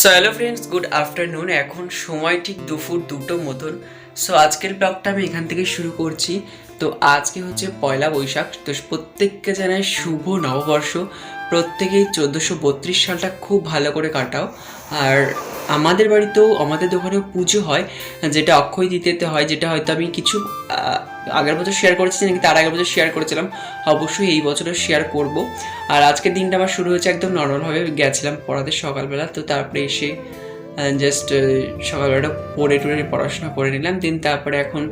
So hello friends good afternoon এখন সময় ঠিক দুপুর দুটো মতন। সো আজকের ব্লগটা আমি এখান থেকে শুরু করছি। তো আজকে হচ্ছে পয়লা বৈশাখ। তো প্রত্যেককে জানাই শুভ নববর্ষ। প্রত্যেকেই চোদ্দোশো বত্রিশ সালটা খুব ভালো করে কাটাও। আর আমাদের বাড়িতেও, আমাদের দোকানেও পুজো হয়, যেটা অক্ষয় দ্বিতীয়তে হয়, যেটা হয়তো আমি কিছু আগের বছর শেয়ার করেছি, নাকি তার আগের বছর শেয়ার করেছিলাম, অবশ্যই এই বছরও শেয়ার করব। আর আজকের দিনটা আমার শুরু হয়েছে একদম নর্মালভাবে গেছিলাম পড়াতে সকালবেলা, তো তারপরে এসে জাস্ট সকালবেলাটা পড়ে টুড়ে পড়াশোনা করে নিলাম দিন তারপরে এখন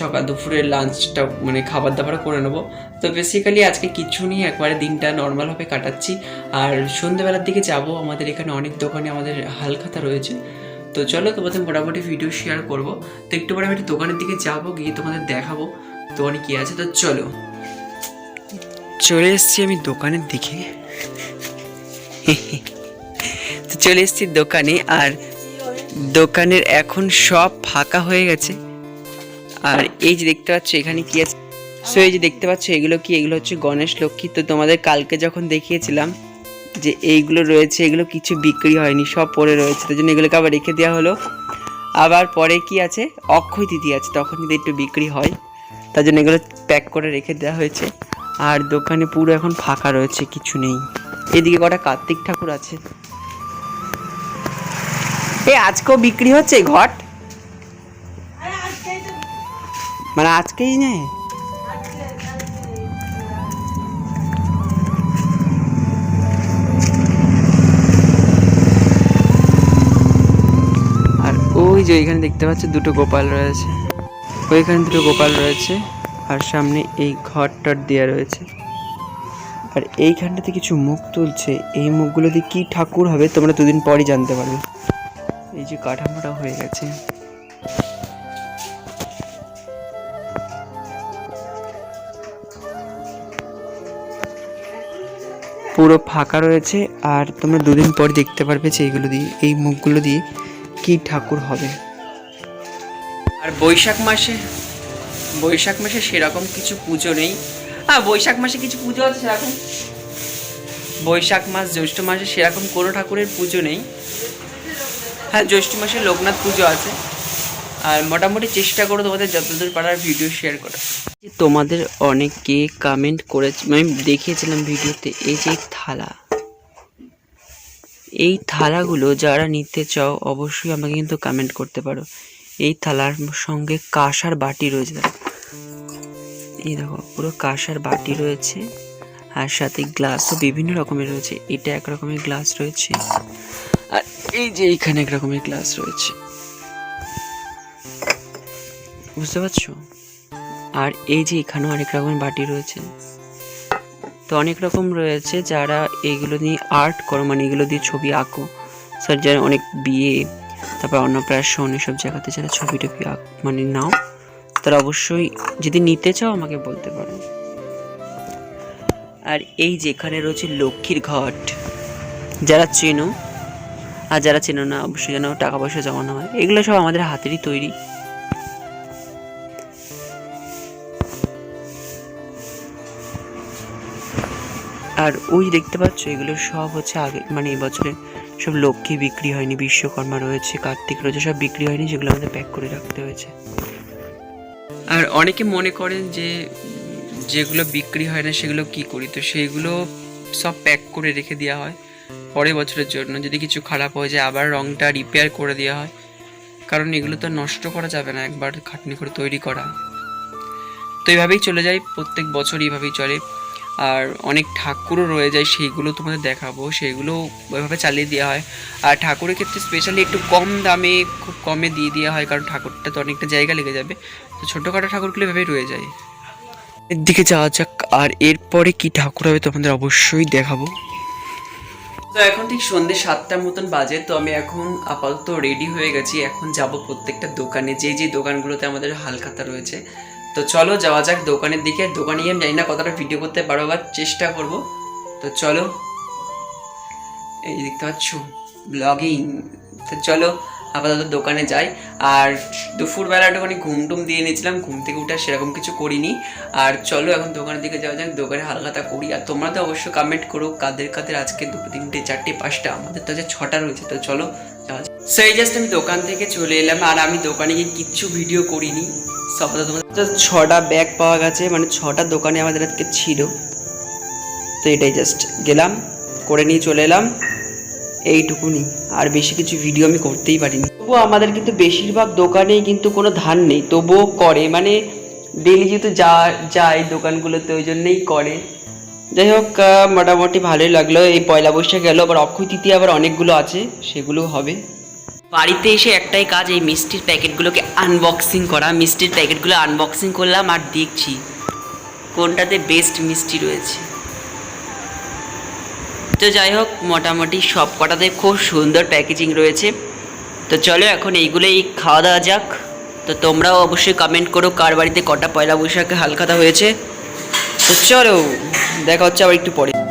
সকাল দুপুরে লাঞ্চটা মানে খাবার দাবার করে নেব। তো বেসিক্যালি আজকে কিছু নিয়ে একবারে দিনটা নর্মালভাবে কাটাচ্ছি। আর সন্ধ্যেবেলার দিকে যাব, আমাদের এখানে অনেক দোকানে আমাদের হালখাতা রয়েছে। তো চলো তোমাদের মোটামুটি ভিডিও শেয়ার করব। তো একটু পরে আমি একটু দোকানের দিকে যাব, গিয়ে তোমাদের দেখাবো। দোকানে কি আছে? তো চলো। চলে এসেছি আমি দোকানের দিকে। তো চলে এসেছি দোকানে, আর দোকানের এখন সব ফাঁকা হয়ে গেছে। আর এই যে দেখতে পাচ্ছ, এখানে কি আছে? সো এই যে দেখতে পাচ্ছ, এগুলো কি? এগুলো হচ্ছে গণেশ লক্ষ্মী। তো তোমাদের কালকে যখন দেখিয়েছিলাম যে এইগুলো রয়েছে, এগুলো কিছু বিক্রি হয়নি, সব পড়ে রয়েছে। তার জন্য এগুলোকে আবার রেখে দেওয়া হলো। আবার পরে কি আছে? অক্ষয় তিথি আছে, তখন যদি একটু বিক্রি হয়। তার জন্য এগুলো প্যাক করে রেখে দেওয়া হয়েছে। আর দোকানে পুরো এখন ফাঁকা রয়েছে, কিছু নেই। এদিকে কটা কার্তিক ঠাকুর আছে। এই আজকেও বিক্রি হচ্ছে ঘট? মানে আজকেই নেই যে ওইখানে দেখতে পাচ্ছ দুটো গোপাল রয়েছে। ওইখানে দুটো গোপাল রয়েছে আর সামনে এই ঘরটার দেওয়া রয়েছে। আর এইখানটাতে কিছু মুখ তুলছে। এই মুখগুলো দিয়ে কি ঠাকুর হবে তোমরা দুদিন পরই জানতে পারবে। এই যে কাঠামোটা হয়ে গেছে। পুরো ফাঁকা রয়েছে আর তোমরা দুদিন পর দেখতে পারবে যে এইগুলো দিয়ে এই মুখগুলো দিয়ে কি ঠাকুর হবে? আর বৈশাখ মাসে বৈশাখ মাসে সেরকম কিছু পুজো নেই। হ্যাঁ বৈশাখ মাসে কিছু পুজো আছে সেরকম? বৈশাখ মাস, জ্যৈষ্ঠ মাসে সেরকম কোনো ঠাকুরের পুজো নেই। হ্যাঁ জ্যৈষ্ঠ মাসে লোকনাথ পুজো আছে। আর মোটামুটি চেষ্টা করো তোমাদের যতদূর পারার ভিডিও শেয়ার করা। তোমাদের অনেকে কমেন্ট করেছে আমি দেখিয়েছিলাম ভিডিওতে, এই যে থালা। এই থালাগুলো যারা নিতে চাও, অবশ্যই আমাকে কিন্তু কমেন্ট করতে পারো। এই থালার সঙ্গে কাঁসার বাটি রয়েছে এই দেখো, পুরো কাঁসার বাটি রয়েছে। আর সাথে গ্লাসও বিভিন্ন রকমের রয়েছে। এটা এক রকমের গ্লাস রয়েছে। আর এই যে এইখানে এক রকমের গ্লাস রয়েছে। বুঝতে পারছ? আর এই যে এখানেও অনেক রকমের বাটি রয়েছে। তো অনেক রকম রয়েছে যারা এগুলো নিয়ে আর্ট করো মানে এগুলো দিয়ে ছবি আঁকো। স্যার যারা অনেক বিয়ে, তারপর অন্নপ্রাশন, এসব জায়গাতে যারা ছবি টবি মানে নাও, তারা অবশ্যই যদি নিতে চাও আমাকে বলতে পারো। আর এই যেখানে রয়েছে লক্ষ্মীর ঘট, যারা চেনো, আর যারা চেনো না, অবশ্যই যেন টাকা পয়সা জমানো হয়, এগুলো সব আমাদের হাতেরই তৈরি। আর ওই দেখতে পাচ্ছ, এগুলো সব হচ্ছে আগে মানে এবছরে সব লক্ষ্মী বিক্রি হয়নি, বিশ্বকর্মা রয়েছে, কার্তিক রয়েছে, সব বিক্রি হয়নি, যেগুলো আমাদের প্যাক করে রাখতে হয়েছে। আর অনেকে মনে করেন যে, যেগুলো বিক্রি হয় না, সেগুলো কি করি? তো সেগুলো সব প্যাক করে রেখে দেওয়া হয় পরের বছরের জন্য। যদি কিছু খারাপ হয়ে যায়, আবার রংটা রিপেয়ার করে দেওয়া হয়। কারণ এগুলো তো নষ্ট করা যাবে না, একবার খাটনি করে তৈরি করা। তো এইভাবেই চলে যায়, প্রত্যেক বছর এইভাবেই চলে। আর অনেক ঠাকুরও রয়ে যায়, সেইগুলো তোমাদের দেখাবো। সেইগুলো ওইভাবে চালিয়ে দেওয়া হয়। আর ঠাকুরের ক্ষেত্রে স্পেশালি একটু কম দামে, খুব কমে দিয়ে দেওয়া হয়, কারণ ঠাকুরটা তো অনেকটা জায়গা লেগে যাবে। তো ছোটোখাটো ঠাকুরগুলো এভাবেই রয়ে যায়। এর দিকে যাওয়া যাক, আর এরপরে কি ঠাকুর হবে তোমাদের অবশ্যই দেখাবো। তো এখন ঠিক সন্ধ্যে সাতটার মতন বাজে, তো আমি এখন আপাতত রেডি হয়ে গেছি। এখন যাব প্রত্যেকটা দোকানে। যে যে দোকানগুলোতে আমাদের হালখাতা রয়েছে তো চলো যাওয়া যাক দোকানের দিকে। দোকানে গিয়ে আমি জানি না কতটা ভিডিও করতে পারব বা চেষ্টা করব। তো চলো। এই দেখতে পাচ্ছ ব্লগিং তো চলো, আপাতত দোকানে যাই। আর দুপুরবেলা একটুখানি ঘুম টুম দিয়ে নিয়েছিলাম ঘুম থেকে উঠে সেরকম কিছু করিনি। আর চলো এখন দোকানের দিকে যাওয়া যাক, দোকানে হালখাতা করি। আর তোমরা তো অবশ্যই কমেন্ট করো, কাদের কাদের আজকে দুটো তিনটে, চারটে, পাঁচটা, আমাদের তো আছে ছটা রয়েছে। তো চলো। সেই জাস্ট আমি দোকান থেকে চলে এলাম, আর আমি দোকানে গিয়ে কিচ্ছু ভিডিও করিনি। সব তোমাদের ছটা ব্যাগ পাওয়া গেছে মানে ছটা দোকানে আমাদের আজকে ছিল। তো এটাই জাস্ট গেলাম, করে নিয়ে চলে এলাম। এইটুকুনি, আর বেশি কিছু ভিডিও আমি করতেই পারিনি। তবুও আমাদের কিন্তু বেশিরভাগ দোকানেই কিন্তু কোনো ধান নেই, তবুও করে। মানে ডেলি যেহেতু যা, যায় দোকানগুলোতে, ওই জন্যেই করে। যাই হোক মোটামুটি ভালোই লাগল। এই পয়লা বৈশাখ গেল, আবার অক্ষয় তৃতীয়া আবার অনেকগুলো আছে, সেগুলো হবে। বাড়িতে এসে একটাই কাজ, এই মিষ্টির প্যাকেটগুলোকে আনবক্সিং করা। মিষ্টির প্যাকেটগুলো আনবক্সিং করলাম আর দেখছি কোনটাতে বেস্ট মিষ্টি রয়েছে। তো যাই হোক, মোটামুটি সব কটাতে খুব সুন্দর প্যাকেজিং রয়েছে। তো চলো এখন এইগুলোই খাওয়া দাওয়া যাক। তো তোমরাও অবশ্যই কমেন্ট করো, কার বাড়িতে কটা পয়লা বৈশাখে হালখাতা হয়েছে। তো চলো দেখা হচ্ছে আবার একটু পরে।